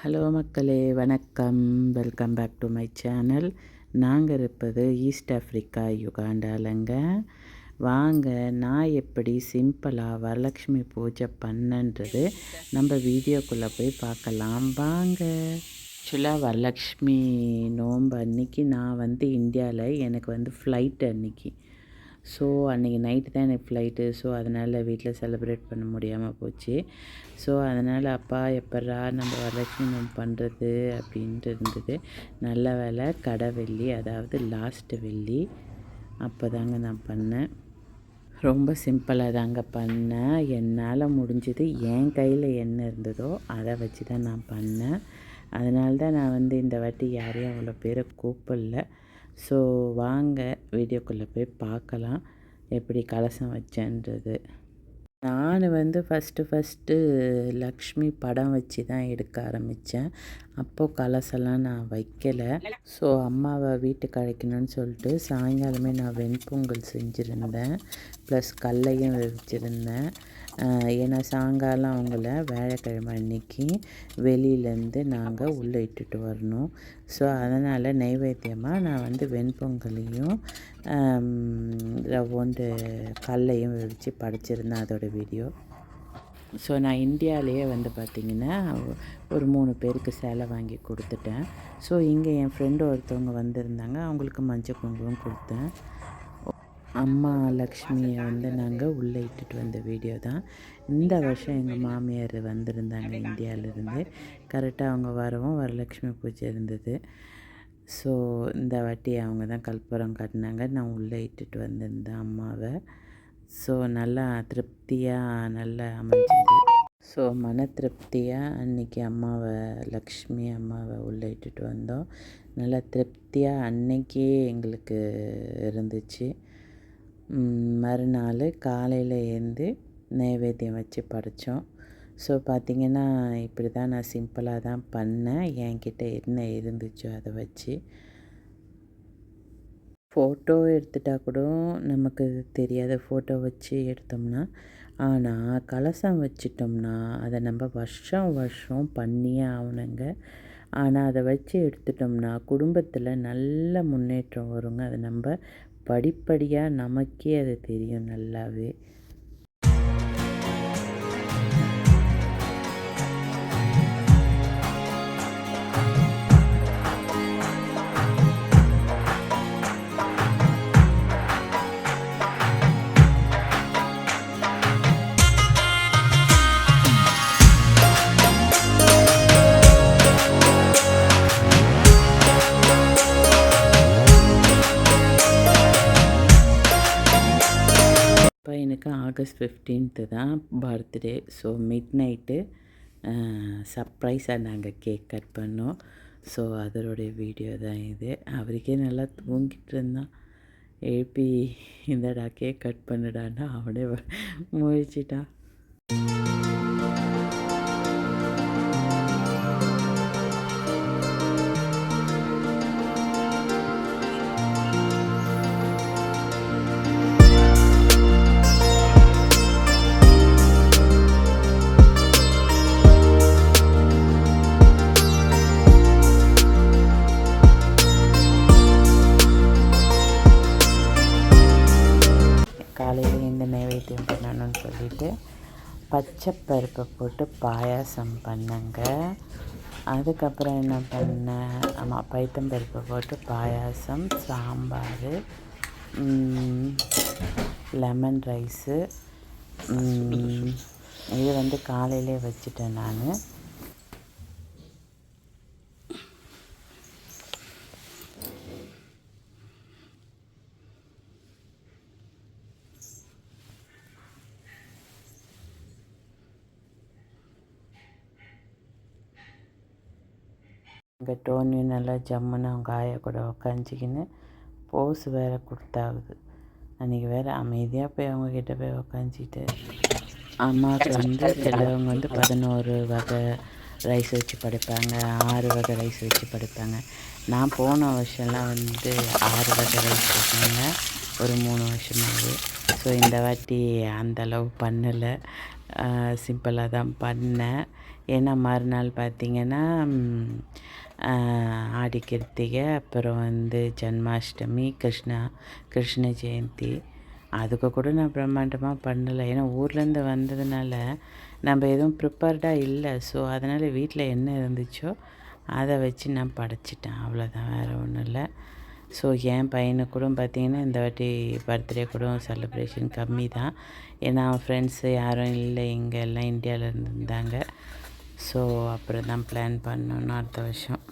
Hello மக்களே வணக்கம். Welcome back to my channel நாங்கள் இருப்பது ஈஸ்ட் ஆஃப்ரிக்கா யுகாண்டாலங்க வாங்க நான் எப்படி சிம்பிளாக வரலக்ஷ்மி பூஜை பண்ணன்றது நம்ம வீடியோக்குள்ளே போய் பார்க்கலாம். வாங்க. ஆக்சுவலாக வரலக்ஷ்மி நோன்பு அன்னைக்கு நான் வந்து இந்தியாவில் எனக்கு வந்து ஃப்ளைட் அன்னைக்கு. ஸோ அன்றைக்கி நைட்டு தான் எனக்கு ஃப்ளைட்டு ஸோ அதனால் வீட்டில் செலிப்ரேட் பண்ண முடியாமல் போச்சு. ஸோ அதனால் அப்பா எப்பட்றா நம்ம வரலட்சுமி பண்ணுறது அப்படின்ட்டு இருந்தது. நல்ல வேலை கடை வெள்ளி அதாவது லாஸ்ட்டு வெள்ளி அப்போ தாங்க நான் பண்ணேன். ரொம்ப சிம்பிளாக தாங்க பண்ணேன். என்னால் முடிஞ்சது என் கையில் என்ன இருந்ததோ அதை வச்சு தான் நான் பண்ணேன். அதனால தான் நான் வந்து இந்த வாட்டி யாரையும் அவ்வளோ பேரை கூப்பிடல. ஸோ வாங்க வீடியோக்குள்ளே போய் பார்க்கலாம். எப்படி கலசம் வச்சேன்றது. நான் வந்து ஃபஸ்ட்டு ஃபஸ்ட்டு லக்ஷ்மி படம் வச்சு தான் எடுக்க ஆரம்பித்தேன் அப்போது கலசெல்லாம் நான் வைக்கலை. ஸோ அம்மாவை வீட்டுக்கு அழைக்கணும்னு சொல்லிட்டு சாயங்காலமே நான் வெண்பொங்கல் செஞ்சுருந்தேன். ப்ளஸ் கல்லையும் வச்சுருந்தேன். ஏன்னா சாயங்காலம் அவங்கள வேலைக்கிழமை அன்னைக்கு வெளியிலேருந்து நாங்கள் உள்ளே இட்டுட்டு வரணும். ஸோ அதனால் நைவேத்தியமாக நான் வந்து வெண்பொங்கலையும் ஒன்று கல்லையும் வச்சு படைச்சிருந்தேன் அதோடய வீடியோ ஸோ நான் இந்தியாவிலேயே வந்து பார்த்திங்கன்னா ஒரு மூணு பேருக்கு சேலை வாங்கி கொடுத்துட்டேன். ஸோ இங்கே என் ஃப்ரெண்டு ஒருத்தவங்க வந்திருந்தாங்க. அவங்களுக்கு மஞ்சள் குங்குமம் கொடுத்தேன். அம்மா லக்ஷ்மியை வந்து நாங்கள் உள்ளே இட்டுட்டு வந்த வீடியோ தான். இந்த வருஷம் எங்கள் மாமியார் வந்திருந்தாங்க இந்தியாவிலேருந்து. கரெக்டாக அவங்க வரவும் வரலக்ஷ்மி பூஜை இருந்தது. ஸோ இந்த வாட்டி அவங்க தான் கற்பூரம் காட்டினாங்க. நான் உள்ளே இட்டுட்டு வந்திருந்தேன் அம்மாவை. ஸோ நல்லா திருப்தியாக நல்லா அமைஞ்சிது. ஸோ மன திருப்தியாக அன்றைக்கி அம்மாவை லக்ஷ்மி அம்மாவை உள்ளே இட்டுட்டு வந்தோம். நல்லா திருப்தியாக அன்னைக்கே எங்களுக்கு இருந்துச்சு. மறுநாள் காலையில் எழுந்து நைவேத்தியம் வச்சு படைத்தோம் ஸோ பார்த்திங்கன்னா இப்படி தான் நான் சிம்பிளாக தான் பண்ணேன். என்கிட்ட என்ன இருந்துச்சோ அதை வச்சு. ஃபோட்டோ எடுத்துட்டால் கூட நமக்கு தெரியாத ஃபோட்டோ வச்சு எடுத்தோம்னா ஆனால் கலசம் வச்சிட்டோம்னா அதை நம்ம வருஷம் வருஷம் பண்ணியே ஆகணுங்க ஆனால் அதை வச்சு எடுத்துட்டோம்னா குடும்பத்தில் நல்ல முன்னேற்றம் வருங்க. அதை நம்ம படிப்படியாக நமக்கே அது தெரியும் நல்லாவே. ஆகஸ்ட் ஃபிஃப்டீன்த்து தான் பர்த்டே ஸோ மிட் நைட்டு சர்ப்ரைஸாக நாங்கள் கேக் கட் பண்ணோம். ஸோ அதனுடைய வீடியோ தான் இது. அவருக்கே நல்லா தூங்கிட்டு இருந்தான். எழுப்பி இந்தடா கேக் கட் பண்ணுடான்னா அவனே முழிச்சிட்டான். பச்சை பருப்பை போட்டு பாயாசம் பண்ணேங்க. அதுக்கப்புறம் என்ன பண்ணேன் ஆமாம் பைத்தம்பருப்பை போட்டு பாயாசம் சாம்பார் லெமன் ரைஸு இது வந்து காலையிலே வச்சுட்டேன் நான். இங்கே டோனி நல்லா ஜம்முன்னு அவங்க ஆயா கூட உக்காஞ்சிக்கின்னு போஸ் வேறு கொடுத்தாகுது. அன்றைக்கி வேறு அமைதியாக போய் அவங்கக்கிட்ட போய் உக்காஞ்சிட்டு அம்மாவுக்கு வந்து சிலவங்க வந்து பதினோரு வகை ரைஸ் வச்சு படைப்பாங்க ஆறு வகை ரைஸ் வச்சு படைப்பாங்க. நான் போன வருஷம்லாம் வந்து ஆறு வகை ரைஸ் வச்சாங்க ஒரு மூணு வருஷமாகவே ஸோ இந்த வாட்டி அந்தளவு பண்ணலை. சிம்பிளாக தான் பண்ணேன். ஏன்னா மறுநாள் பார்த்திங்கன்னா ஆடி கிருத்திகை அப்புறம் வந்து ஜன்மாஷ்டமி கிருஷ்ணா கிருஷ்ண ஜெயந்தி. அதுக்கு கூட நான் பிரம்மாண்டமாக பண்ணலை. ஏன்னா ஊர்லேருந்து வந்ததுனால நம்ம எதுவும் ப்ரிப்பேர்டாக இல்லை. ஸோ அதனால் வீட்டில் என்ன இருந்துச்சோ அதை வச்சு நான் படைச்சிட்டேன். அவ்வளோதான் வேறு ஒன்றும் இல்லை. ஸோ என் பையனுக்கு கூட பார்த்திங்கன்னா இந்த வாட்டி பர்த்டே கூட செலிப்ரேஷன் கம்மி தான் ஏன்னா அவன் ஃப்ரெண்ட்ஸு யாரும் இல்லை. இங்கே எல்லாம் இந்தியாவில் இருந்திருந்தாங்க ஸோ அப்புறம் தான் பிளான் பண்ணோன்னு அடுத்த வருஷம்.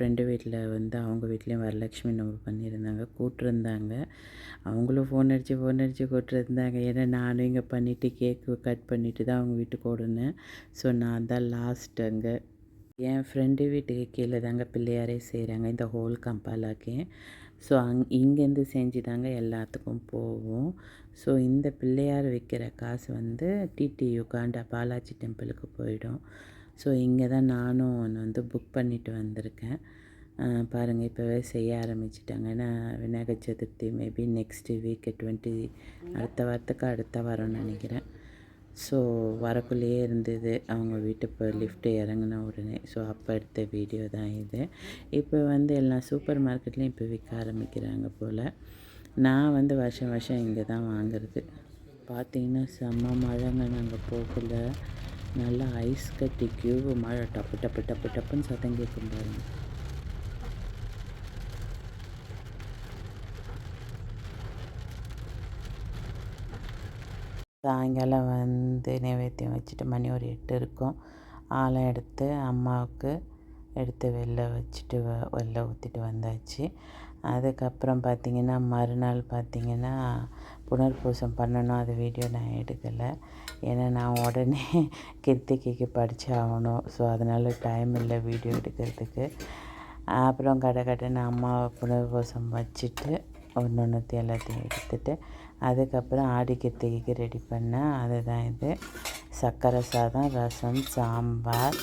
ஃப்ரெண்டு வீட்டில் வந்து அவங்க வீட்லேயும் வரலட்சுமி நம்ம பண்ணியிருந்தாங்க கூப்பிட்ருந்தாங்க அவங்களும் ஃபோன் அடித்து ஃபோன் அடித்து கூப்பிட்ருந்தாங்க ஏன்னா நானும் இங்கே பண்ணிவிட்டு கேக்கு கட் பண்ணிவிட்டு தான் அவங்க வீட்டுக்கு ஓடுனேன். ஸோ நான் தான் லாஸ்ட் அங்கே. என் ஃப்ரெண்டு வீட்டுக்கு கீழே தாங்க பிள்ளையாரே செய்கிறாங்க இந்த ஹோல் கம்பாலாக்கே. ஸோ அங் இங்கேருந்து செஞ்சு தாங்க எல்லாத்துக்கும் போவோம். ஸோ இந்த பிள்ளையார் விற்கிற காசு வந்து டிடி யுகாண்டா பாலாஜி டெம்பிளுக்கு போயிடும். ஸோ இங்கே தான் நானும் ஒன்று வந்து புக் பண்ணிட்டு வந்திருக்கேன். பாருங்கள் இப்போவே செய்ய ஆரம்பிச்சிட்டாங்க. ஏன்னா Vinayagar Chaturthi maybe next week twenty அடுத்த வாரத்துக்கு அடுத்த வாரம்னு நினைக்கிறேன். ஸோ வரக்குள்ளேயே இருந்தது. அவங்க வீட்டுக்கு லிஃப்ட்டு இறங்கின உடனே. ஸோ அப்போ எடுத்த வீடியோ தான் இது. இப்போ வந்து எல்லா சூப்பர் மார்க்கெட்லேயும் இப்போ விற்க ஆரம்பிக்கிறாங்க போல். நான் வந்து வருஷம் வருஷம் இங்கே தான் வாங்குறது. பார்த்தீங்கன்னா செம்ம மழைங்க. நாங்கள் போகல. நல்லா ஐஸ் கட்டி கியூப் மழை டப்பு டப்பு டப்பு டப்புன்னு சத்தம் கேட்கும் பாருங்க. சாயங்காலம் வந்து நைவேத்தியம் வச்சுட்டு மணி ஒரு எட்டு இருக்கும். ஆளை எடுத்து அம்மாவுக்கு எடுத்து வெளில வச்சுட்டு வ வெளில ஊற்றிட்டு வந்தாச்சு. அதுக்கப்புறம் பார்த்திங்கன்னா மறுநாள் பார்த்திங்கன்னா புனர்பூசம் பண்ணணும் அது வீடியோ நான் எடுக்கலை. ஏன்னா நான் உடனே கிருத்திகைக்கு படித்து ஆகணும் ஸோ அதனால் டைம் இல்லை வீடியோ எடுக்கிறதுக்கு. அப்புறம் கடை கடைன்னு அம்மாவை புனர்பூசம் வச்சுட்டு ஒன்று ஒன்றுத்தி எல்லாத்தையும் எடுத்துட்டு அதுக்கப்புறம் ஆடி கிருத்திகைக்கு ரெடி பண்ணேன் அதுதான் இது. சர்க்கரை சாதம் ரசம் சாம்பார்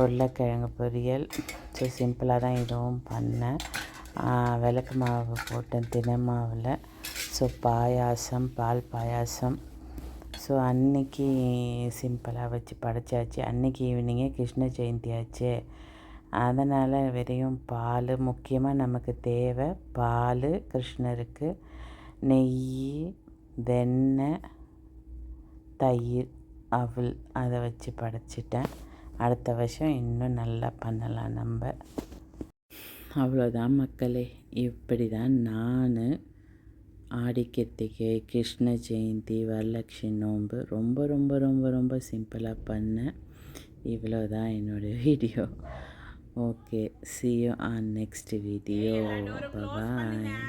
உருளைக்கிழங்கு பொரியல். ஸோ சிம்பிளாக தான் இதுவும் பண்ணேன். விளக்கு மாவு போட்டேன் தினை மாவில். ஸோ பாயாசம் பால் பாயாசம். ஸோ அன்னைக்கு சிம்பிளாக வச்சு படைச்சாச்சு. அன்னைக்கு ஈவினிங்கே கிருஷ்ண ஜெயந்தி ஆச்சு. அதனால் வெறும் பால் முக்கியமாக நமக்கு தேவை. பால் கிருஷ்ணருக்கு. நெய் வெண்ணெய் தயிர் அவல் அதை வச்சு படைச்சிட்டேன். அடுத்த வருஷம் இன்னும் நல்லா பண்ணலாம் நம்ம. அவ்வளோதான் மக்களே. இப்படி தான் நான் ஆடி கிருத்திகை கிருஷ்ண ஜெயந்தி வரலட்சுமி நோன்பு. ரொம்ப ரொம்ப ரொம்ப ரொம்ப சிம்பிளாக பண்ணேன் இவ்வளோ தான் என்னோடய video okay see you on next video. டோரை க்ளோஸ் bye பண்ணுங்க.